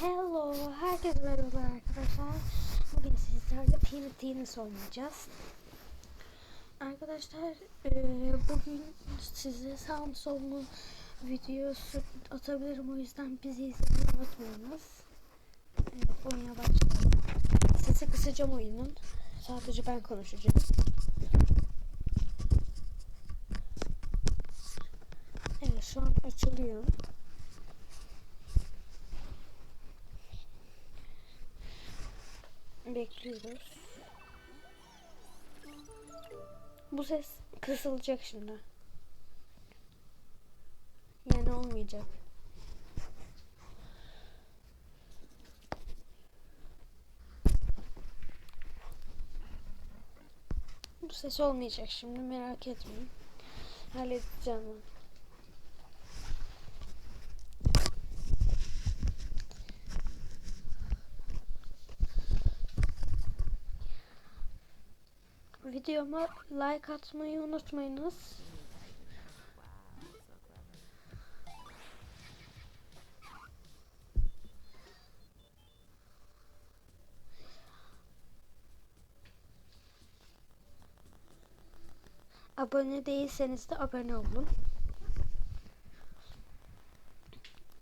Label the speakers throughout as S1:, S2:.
S1: Hello, herkese merhaba arkadaşlar. Bugün sizlerle Tennis oynayacağız. Arkadaşlar, eee, bugün size sağım sollu videosu atabilirim. O yüzden bizi izlemeyi unutmayınız. Evet, oyuna başlayalım. Sesi kısacağım oyunun. Sadece ben konuşacağım. Evet, şu an açılıyor. Bekliyoruz. Bu ses kısılacak şimdi. Yani olmayacak. Bu ses olmayacak şimdi merak etmeyin. Halledeceğim ben. Videoma like atmayı unutmayınız. Abone değilseniz de abone olun.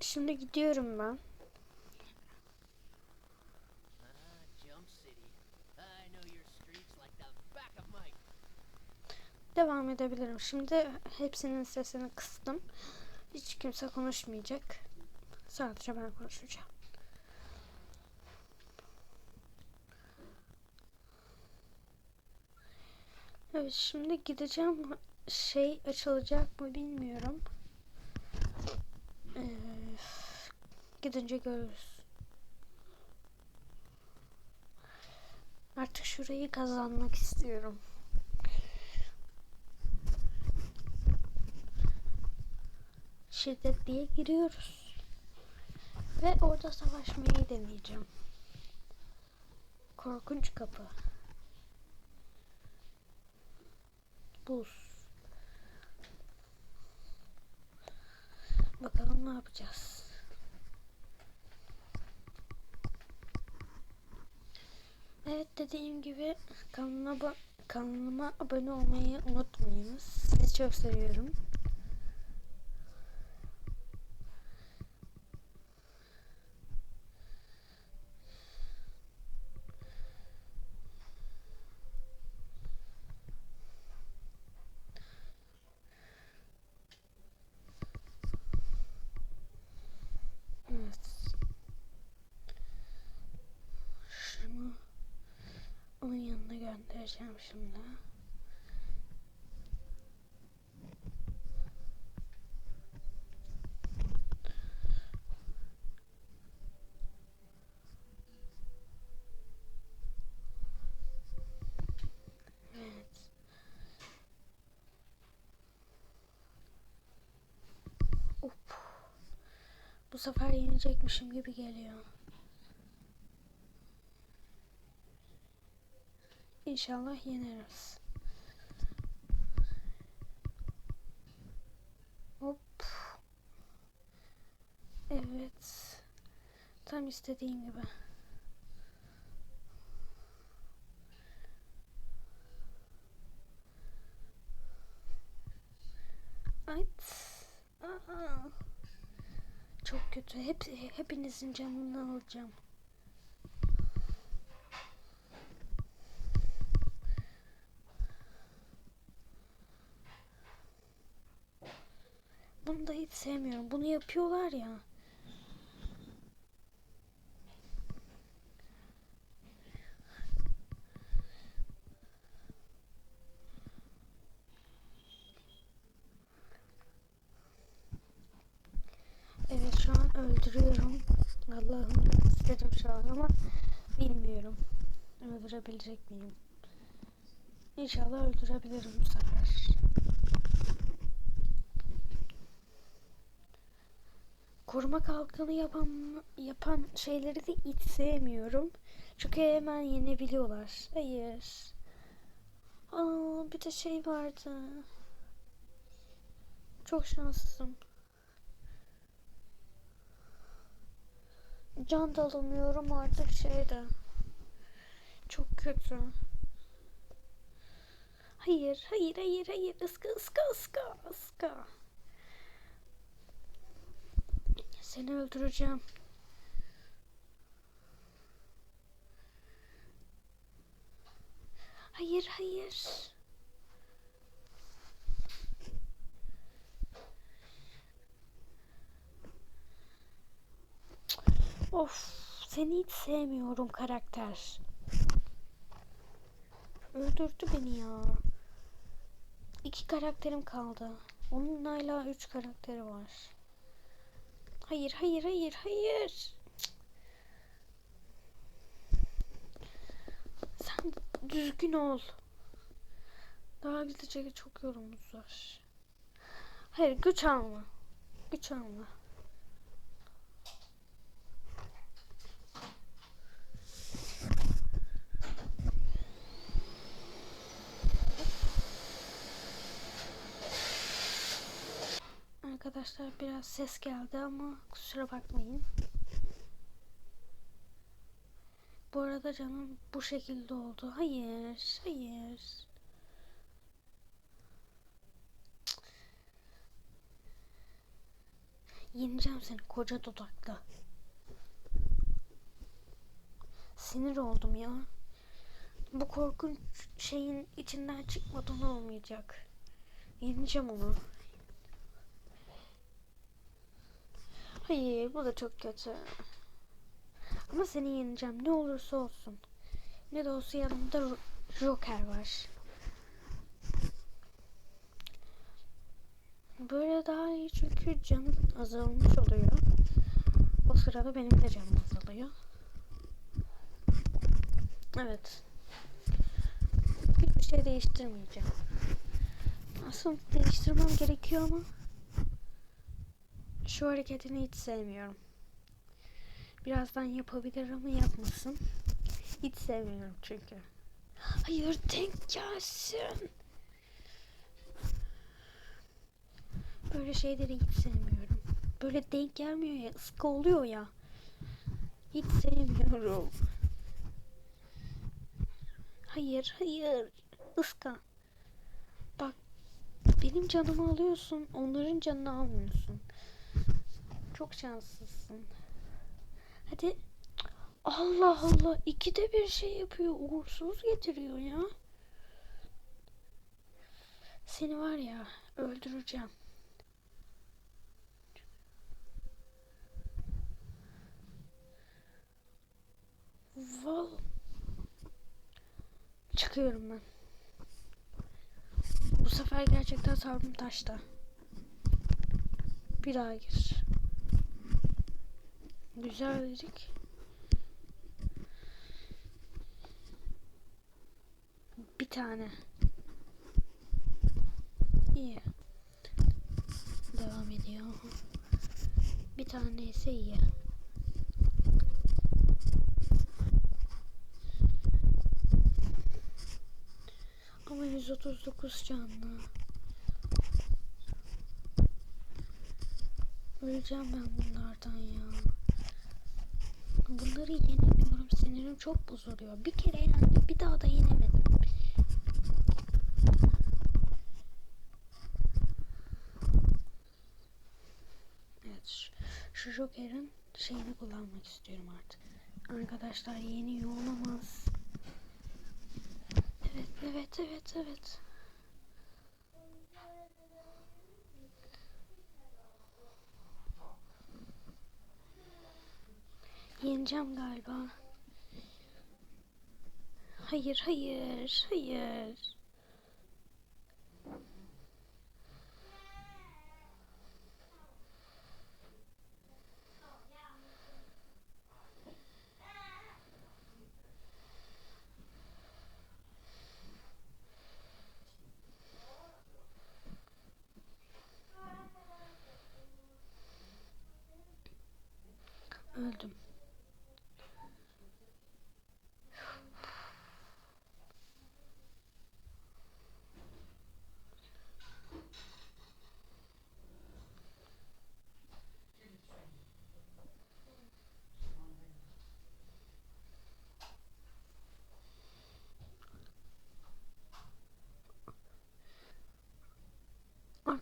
S1: Şimdi gidiyorum ben. Devam edebilirim. Şimdi hepsinin sesini kıstım. Hiç kimse konuşmayacak. Sadece ben konuşacağım. Evet şimdi gideceğim. Şey açılacak mı bilmiyorum. Ee, gidince görürüz. Artık şurayı kazanmak istiyorum. Şiddetliye giriyoruz. Ve orada savaşmayı deneyeceğim. Korkunç kapı. Buz. Bakalım ne yapacağız. Evet dediğim gibi kanalıma, kanalıma abone olmayı unutmayınız. Sizi çok seviyorum. Evet. Şunu onun yanına göndereceğim şimdi. Bu sefer yenecekmişim gibi geliyor. İnşallah yeneriz. Hop. Evet. Tam istediğim gibi. Ay. Aa. Çok kötü. Hep, hepinizin canını alacağım. Bunu da hiç sevmiyorum. Bunu yapıyorlar ya. Evet şu an öldürüyorum. Allah'ım istedim şu an ama bilmiyorum. Öldürebilecek miyim? İnşallah öldürebilirim bu sefer. Koruma kalkanı yapan yapan şeyleri de hiç sevmiyorum. Çünkü hemen yenebiliyorlar. Hayır. Aa, bir de şey vardı. Çok şanslısın. can da alamıyorum artık şeyde. Çok kötü. Hayır, hayır, hayır, hayır. Iska, ıska, ıska, ıska. Seni öldüreceğim. Hayır, hayır. Of, seni hiç sevmiyorum karakter. Öldürdü beni ya. İki karakterim kaldı. Onun hala üç karakteri var. Hayır, hayır, hayır, hayır. Sen düzgün ol. Daha gidecek çok yolumuz var. Hayır, güç alma. Güç alma. Arkadaşlar biraz ses geldi ama kusura bakmayın. Bu arada canım bu şekilde oldu. Hayır, hayır. Yeneceğim seni koca dudaklı. Sinir oldum ya. Bu korkunç şeyin içinden çıkmadan olmayacak. Yeneceğim onu. Hayır bu da çok kötü. Ama seni yeneceğim ne olursa olsun. Ne de olsa yanımda Joker var. Böyle daha iyi çünkü canım azalmış oluyor. O sırada benim de canım azalıyor. Evet. Hiçbir şey değiştirmeyeceğim. Aslında değiştirmem gerekiyor ama şu hareketini hiç sevmiyorum. Birazdan yapabilir ama yapmasın. Hiç sevmiyorum çünkü. Hayır denk gelsin. Böyle şeyleri hiç sevmiyorum. Böyle denk gelmiyor ya ıska oluyor ya. Hiç sevmiyorum. Hayır hayır. Iska. Bak benim canımı alıyorsun. Onların canını almıyorsun. Çok şanslısın. Hadi. Allah Allah. ikide bir şey yapıyor. Uğursuz getiriyor ya. Seni var ya öldüreceğim. Val. Çıkıyorum ben. Bu sefer gerçekten sabrım taşta. Bir daha gir. Güzel dedik. Bir tane. İyi. Devam ediyor. Bir tane ise iyi. Ama 139 canlı. Öleceğim ben bunlardan ya. Bunları yenemiyorum. Sinirim çok bozuluyor. Bir kere yendim. Bir daha da yenemedim. Evet. Şu, Joker'in şeyini kullanmak istiyorum artık. Arkadaşlar yeni olamaz. Evet, evet, evet, evet. Yeneceğim galiba. Hayır, hayır, hayır.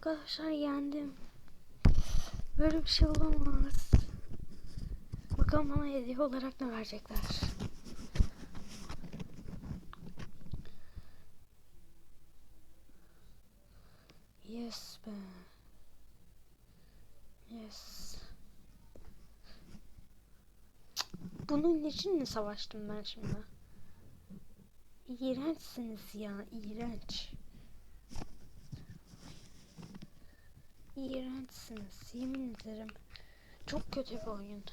S1: Arkadaşlar yendim. Böyle bir şey olamaz. Bakalım bana hediye olarak ne verecekler. Yes be. Yes. Bunun için mi savaştım ben şimdi? İğrençsiniz ya, iğrenç. İğrençsiniz, yemin ederim. Çok kötü bir oyun.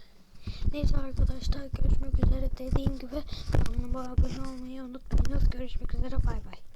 S1: Neyse arkadaşlar görüşmek üzere dediğim gibi kanalıma abone olmayı unutmayınız. Görüşmek üzere bay bay.